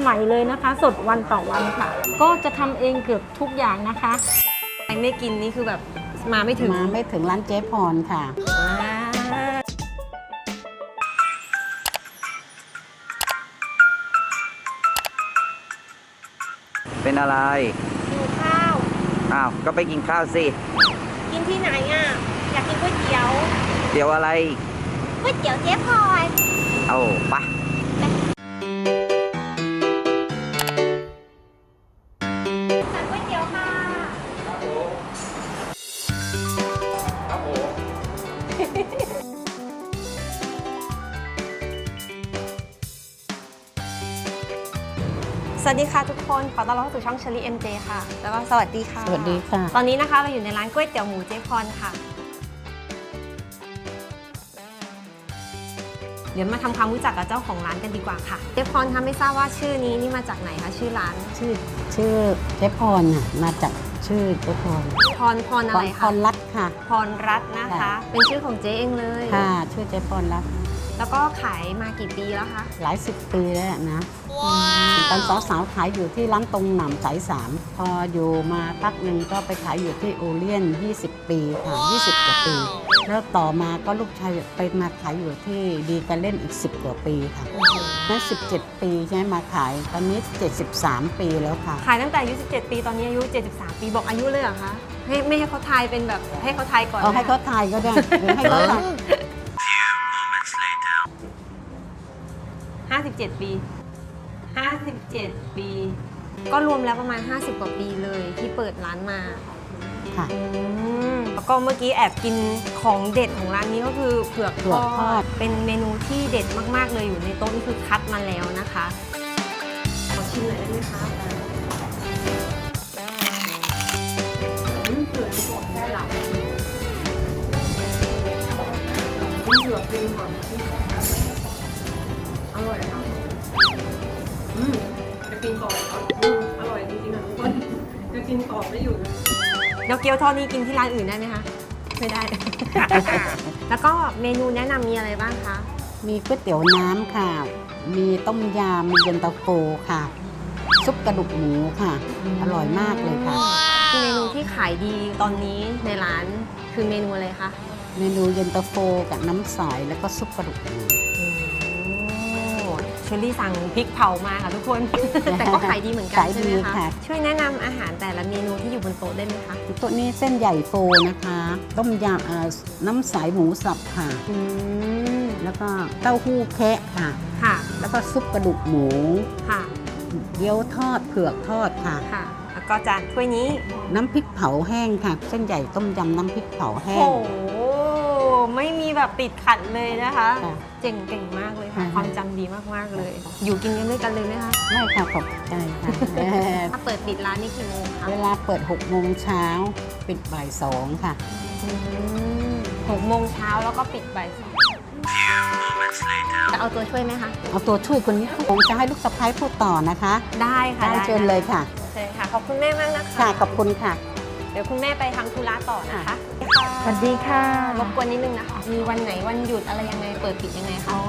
ใหม่เลยนะคะ สดวันต่อวันค่ะ ก็จะทำเองเกือบทุกอย่างนะคะใครไม่กินนี่คือแบบมาไม่ถึง มาไม่ถึงร้านเจ๊พรค่ะอ่าเป็นอะไร หิวข้าว อ้าว ก็ไปกินข้าวสิ กินที่ไหนอะ อยากกินก๋วยเตี๋ยว เดี๋ยวอะไร ก๋วยเตี๋ยวเจ๊พลอยเอาไปะสั่งก๋วยเตี๋ยวค่ะสวัสดีค่ะทุกคน ขอต้อนรับเข้าสู่ช่องเชลีเอ็มเจค่ะ แล้วก็สวัสดีค่ะ สวัสดีค่ะ ตอนนี้นะคะเราอยู่ในร้านก๋วยเตี๋ยวหมูเจ๊พรค่ะ เดี๋ยวมาทำความรู้จักกับเจ้าของร้านกันดีกว่าค่ะเจ๊พรคะไม่ทราบว่าชื่อนี้นี่มาจากไหนคะชื่อร้าน ชื่อชื่อเจ๊พรน่ะมาจากชื่อเจ๊พรพรพรพอะไรรพคะรรัตน์ค่ะพรรัตน์นะคะค่ะเป็นชื่อของเจ๊เองเลยค่ะชื่อเจ๊พรรัตน์แล้วก็ขายมากี่ปีแล้วคะหลายสิบปีแล้วนะตอนสาวๆขายอยู่ที่ร้านตรงหนำสายสามพออยู่มาพักหนึ่งก็ไปขายอยู่ที่โอเลียน 20 ปีค่ะ 20กว่าปี แล้วต่อมาก็ลูกชายไปมาขายอยู่ที่ดีกันเล่นอีก 10 กว่าปีค่ะนั่น17 ปีใช่ไหมมาขายตอนนี้ 73 ปีแล้วค่ะ ขายตั้งแต่อายุ 17 ปีตอนนี้อายุ 73 ปีบอกอายุเลยเหรอคะให้ไม่ให้เขาทายเป็นแบบให้เขาทายก่อนเอาให้นะคะเขาทายก็ได้หรือให้เขาทาย57ปี57ปี ก็รวมแล้วประมาณ 50 กว่าปีเลยที่เปิดร้านมา ค่ะอืมแล้วก็เมื่อกี้แอบกินของเด็ดของร้านนี้ก็คือเผือกเผือกทอดเป็นเมนูที่เด็ดมากๆเลยอยู่ในโต๊ะนี่คือคัดมาแล้วนะคะขอชิมหน่อยได้ไหมคะอืมเผือกสดแค่หลับเผือกจริงค่ะอร่อยค่ะอืมจะกินต่อครับอืมอร่อยจริงๆค่ะทุกคนจะกินต่อไม่อยู่ แล้วเกี๊ยวทอดนี้กินที่ร้านอื่นได้ไหมคะ ไม่ได้ แล้วก็เมนูแนะนำมีอะไรบ้างคะ มีก๋วยเตี๋ยวน้ำค่ะ มีต้มยำมีเย็นตาโฟค่ะ ซุปกระดูกหมูค่ะ อร่อยมากเลยค่ะ เมนูที่ขายดีตอนนี้ในร้านคือเมนูอะไรคะ เมนูเย็นตาโฟกับน้ำใสแล้วก็ซุปกระดูกหมู เชอรี่สั่งพริกเผามาค่ะทุกคน แต่ก็ขายดีเหมือนกันขายใช่ดีไหมคะค่ะช่วยแนะนำอาหารแต่ละเมนูที่อยู่บนโต๊ะได้ไหมคะตัวนี้เส้นใหญ่โฟนะคะ ต้มยำเอ่อน้ำใสหมูสับค่ะ อืมแล้วก็เต้าหู้แคะค่ะ ค่ะแล้วก็ซุปกระดูกหมู ค่ะเกี๊ยวทอดเผือกทอดค่ะ ค่ะ แล้วก็จานถ้วยนี้น้ำพริกเผาแห้งค่ะ เส้นใหญ่ต้มยำน้ำพริกเผาแห้โอ้ง โห ไม่มีแบบติดขัดเลยนะคะ ค่ะเจ๋งเก่งมากเลยค่ะค่ะความจำดีมากๆเลย อยู่กินกันด้วยกันเลยไหมคะไม่ค่ะขอบใจค่ะถ้าเปิดปิดร้านนี่กี่โมงคะเวลาเปิด6โมงเช้าปิดบ่าย2ค่ะ อืมหกโมงเช้าแล้วก็ปิดบ่ายสองจะเอาตัวช่วยไหมคะ เอาตัวช่วยคนนี้ผมจะให้ลูกสะพ้ายพูดต่อนะคะได้ค่ะได้เชิญเลยค่ะ เชิญค่ะ ขอบคุณแม่มากนะคะ ค่ะขอบคุณค่ะเดี๋ยวคุณแม่ไปทำธุระต่อนะคะ สวัสดีค่ะ รบกวนนิดนึงนะคะ มีวันไหนวันหยุดอะไรยังไง เปิดปิดยังไงคะ อ๋อ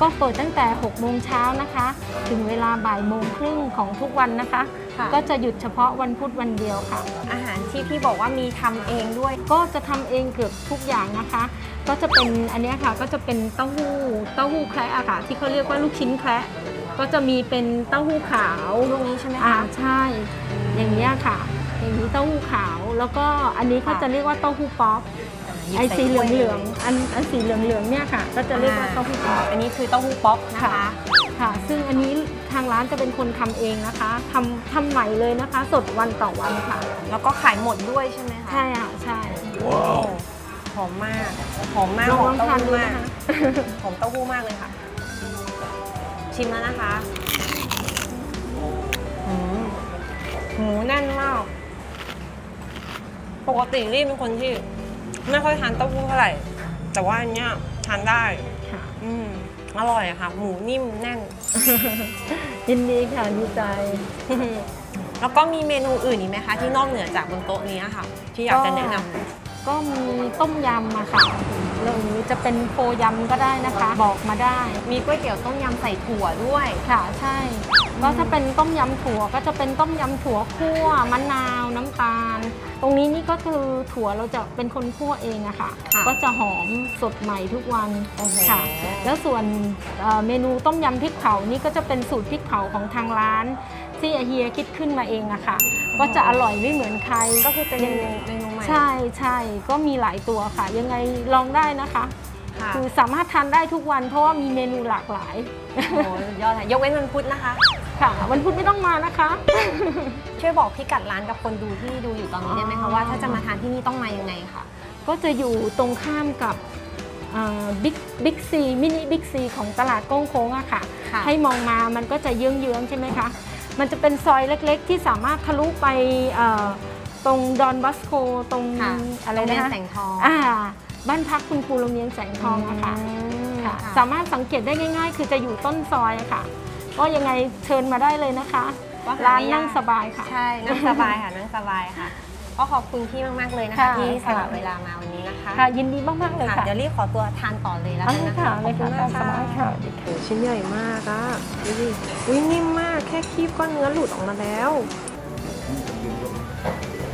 ก็เปิดตั้งแต่6โมงเช้านะคะ ถึงเวลาบ่ายโมงครึ่งของทุกวันนะคะ ค่ะ ก็จะหยุดเฉพาะวันพุธวันเดียวค่ะ อาหารที่พี่บอกว่ามีทำเองด้วย ก็จะทำเองเกือบทุกอย่างนะคะ ก็จะเป็นอันเนี้ยค่ะ ก็จะเป็นเต้าหู้ เต้าหู้แคระอะค่ะ ที่เขาเรียกว่าลูกชิ้นแคระก็จะมีเป็นเต้าหู้ขาวลูกนี้ใช่ไหมอ่าคะ ใช่ อย่างนี้ยค่ะ อย่างนี้เต้าหู้ขาว แล้วก็อันนี้ก็ค่ะจะเรียกว่าเต้าหู้ป๊อปหยิบไอ้ใสีเหถ้วยลืองๆอันอันสีเหลืองๆเนี่ยค่ะ ก็จะเรียกว่าเต้าหู้ป๊อปอันนี้คือเต้าหู้ป๊อกนะคะค่ะค่ะ ซึ่งอันนี้ทางร้านจะเป็นคนทำเองนะคะทำทำใหม่เลยนะคะ สดวันต่อวันค่ะ แล้วก็ขายหมดด้วยใช่ไหมคะใช่ค่ะใช่ว้าวหอมมากหอมมากลองหอลมองเต้าทานหู้ดูมากนะคะหอมเต้าหู้มากเลยค่ะ ชิมแล้วนะคะ ปกติรีบเป็นคนที่ ไม่ค่อยทานเต้าหู้เท่าไหร่ แต่ว่าอันเนี้ยทานได้ค่ะ อืมอร่อยอะค่ะ หมูนิ่มแน่น ยินดีค่ะดีใจ แล้วก็มีเมนูอื่นอีกไหมคะ ที่นอกเหนือจากบนโต๊ะนี้ค่ะ ที่อยากจะแนะนำ ก็มีต้มยำอะค่ะหรือจะเป็นโฟยำก็ได้นะคะ บอกมาได้ มีก๋วยเตี๋ยวต้มยำใส่ถั่วด้วย ค่ะใช่ก็ถ้าเป็นต้มยำถั่วก็จะเป็นต้มยำถั่วคั่วมะนาวน้ำตาล ตรงนี้นี่ก็คือถั่วเราจะเป็นคนคั่วเองอะค่ะ ค่ะก็จะหอมสดใหม่ทุกวันโอ้โห ค่ะ แล้วส่วนเอ่อเมนูต้มยำพริกเผานี่ก็จะเป็นสูตรพริกเผาของทางร้าน ที่อาเฮียคิดขึ้นมาเองอะค่ะ ก็จะอร่อยไม่เหมือนใครก็คือเป็นเมนูเมนู ใหม่ใช่ใช่ก็มีหลายตัวค่ะ ยังไงลองได้นะคะ ค่ะคือสามารถทานได้ทุกวันเพราะว่ามีเมนูหลากหลายโอ้โหสุดยอดค่ะยกเว้นวันพุธนะคะ ค่ะ วันพุธไม่ต้องมานะคะ ช่วยบอกพี่กัดร้านกับคนดูที่ดูอยู่ตอนนี้ได้ไหมอ๋คะอว่าถ้าจะมาทานที่นี่ต้องมายังไงค่ะ ก็จะอยู่ตรงข้ามกับบิ๊กบิ๊กซีมินิบิ๊กซีของตลาดโก้งโค้งอะค่ะ ค่ะให้มองมามันก็จะเยื้องๆใช่ไหมคะ มันจะเป็นซอยเล็กๆ ที่สามารถทะลุไปเอ่อ ตรงดอนบัสโกตรงค่ะอะไรโงเรียนะแสงทองอ่าบ้านพักคุณครูโรงเรียนแสงทองอะค่ะมค่ะ ค่ะ สามารถสังเกตได้ง่าย ๆ คือจะอยู่ต้นซอยอะค่ะ ก็ยังไงเชิญมาได้เลยนะคะก็หร้านไม่ยกนั่งสบายค่ะ ใช่นั่งสบายค่ะนั่งสบายค่ะ ก็ขอบคุณพี่มาก ๆ เลยนะคะค่ะ ที่สละค่ะเวลามาวันนี้นะคะค่ะยินดีมากๆเลยค่ะค่ะเดี๋ยวรีบขอตัวทานต่อเลยแล้วเอากันเลยนะคะค่ะขเลอบยคุค่ะณมากสบายค่ะค่ะโอ้ชิ้นใหญ่มากอะดูดิอุ้ยนิ่มมาก แค่คีบก็เนื้อหลุดออกมาแล้ว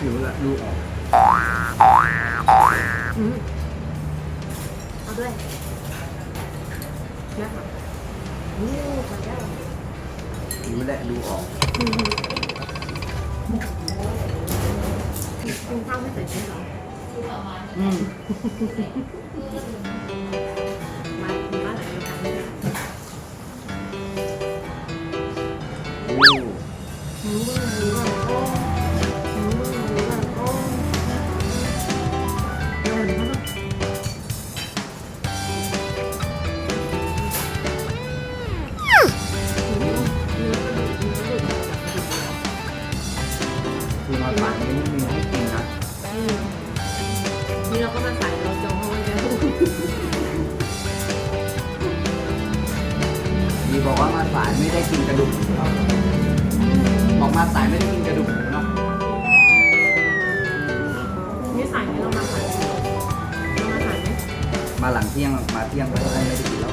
หิวละดูออกเอาด้วยนะคะหิวและดูออกกินข้าวไม่เสร็จใช่เหรอ อืมมาถึงบ้านหลังเดียวกันเนี่ยโอ้หืมหืมหืมโอ้หืมหืมหืมโอ้เดี๋ยวเดี๋ยวนะคือมาฝันนี้มีให้กินนะ อืม นี้เราก็มาใส่เราจองเขาไว้แล้วมีบอกว่ามาสายไม่ได้กินกระดูกเนาะบอกมาสายไม่ได้กินกระดูกเนาะนี่ใส่ไหมเรามาใส่ไหมเรามาใส่ไหมมาหลังเที่ยงมาเที่ยงก็ไม่ได้กินแล้ว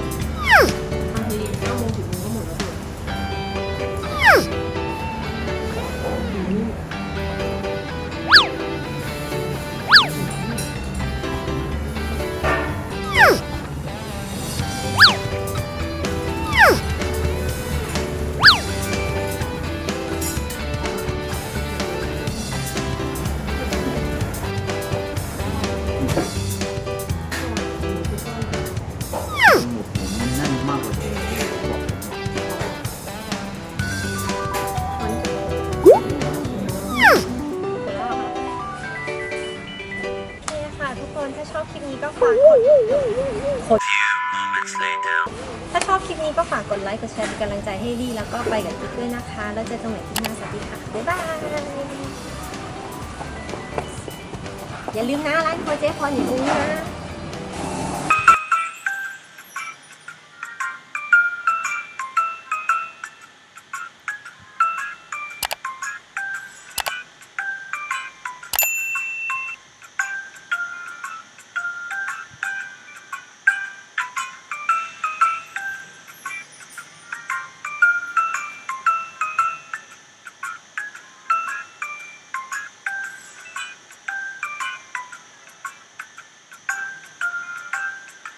คลิปนี้ก็ฝากกดถ้าชอบคลิปนี้ก็ฝากกดไลค์ กดแชร์เป็นกำลังใจให้ลี่แล้วก็ไปกับกิ๊กด้วยนะคะ แล้วเจอกันใหม่คลิปหน้าสวัสดีค่ะ บ๊ายบาย อย่าลืมนะร้านครัวเจ๊พรอยู่ตรงนี้นะ